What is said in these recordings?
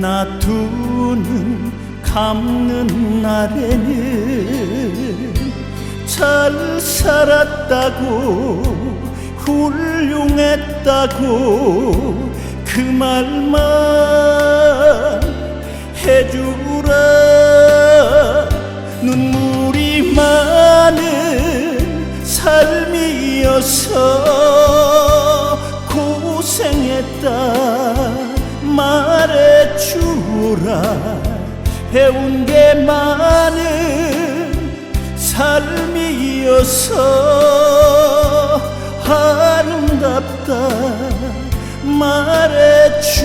나두눈 감는 날에는 잘 살았다고 훌륭했다고 그 말만 해주라. 눈물이 많은 삶이어서 고생했다. 말 해주라 배운 게 많은 삶이어서 아름답다. 말해주라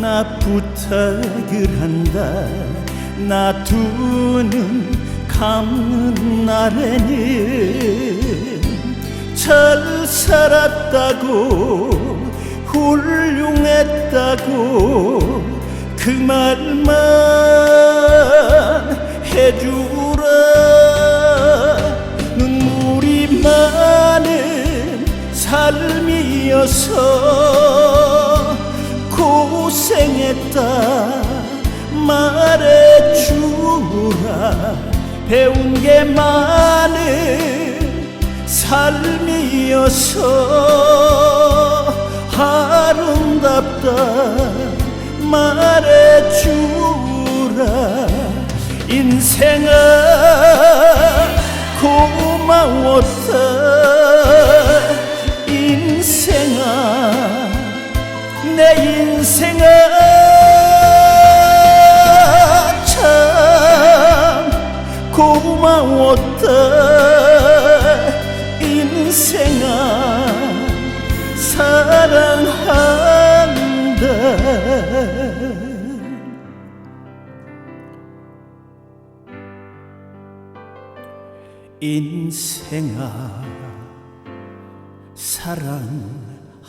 나 부탁을 한다. 나 두 눈 감는 날에는 잘 살았다고 훌륭했다고 그 말만 해주라. 눈물이 많은 삶이어서 고생했다. 말해주라. 배운 게 많은 삶이어서 아름답다. 말해주라. 인생아 고마웠다 고마웠다. 인생아 사랑한다. 인생아 사랑한다